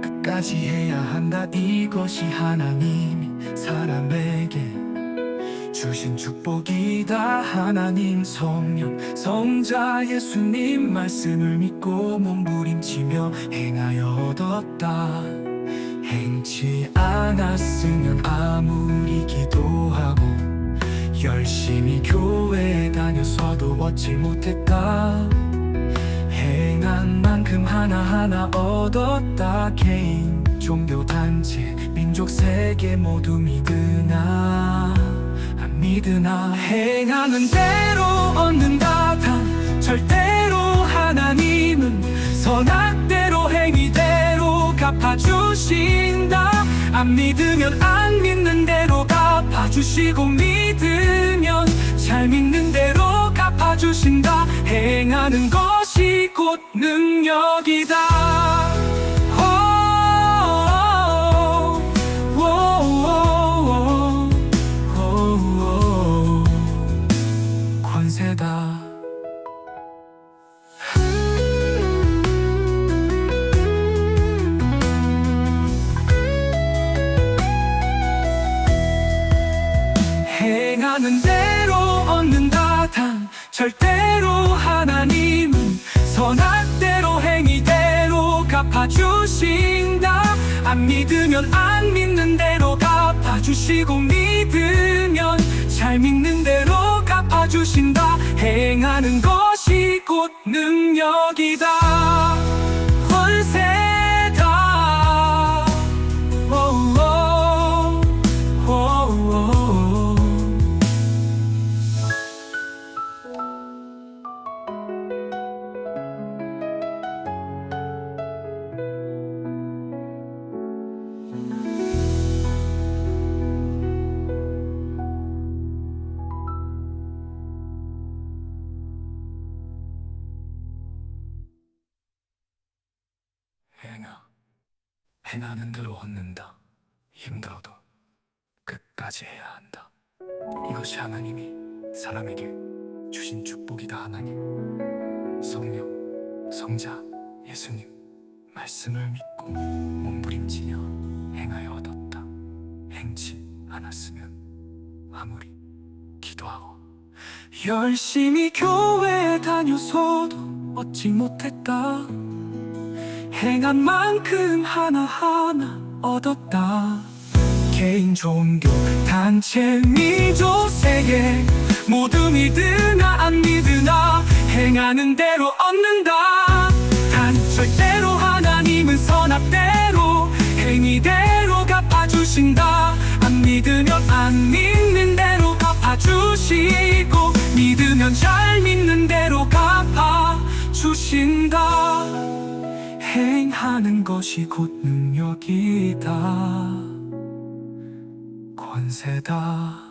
끝까지 해야 한다. 이것이 하나님이 사람에게 주신 축복이다. 하나님 성령 성자 예수님 말씀을 믿고 몸부림치며 행하여 얻었다. 행치 않았으면 아무리 기도하고 열심히 교회 다녔어도 얻지 못했다. 행한 만큼 하나하나 얻었다. 개인 종교 단체 민족 세계 모두 믿으나 안 믿으나. 행하는 대로 얻는다. 단 절대로 하나님은 선악대로 행위대로 갚아주신다. 안 믿으면 안 믿는 대로 갚아주시고 믿으면 잘 믿는 대로 갚아주신다. 행하는 것 이 곧 능력이다. 절대 갚아주신다. 안 믿으면 안 믿는 대로 갚아주시고 믿으면 잘 믿는 대로 갚아주신다. 행하는 것이 곧 능력이다 행하. 행하는 대로 얻는다. 힘들어도 끝까지 해야 한다. 이것이 하나님이 사람에게 주신 축복이다 하나님. 성령 성자 예수님 말씀을 믿고 몸부림치며 행하여 얻었다. 행치 않았으면 아무리 기도하고 열심히 교회 다녀서도 얻지 못했다 행한 만큼 하나하나 얻었다. 개인 종교 단체 민족 세계 모두 믿으나 안 믿으나 행하는 대로 얻는다. 단 절대로 하나님은 선악대로 행위대로 갚아주신다. 안 믿으면 안 믿는 대로 갚아주시고 믿으면 잘 믿는 대로 갚아주신다 행하는 것이 곧 능력이다. 권세다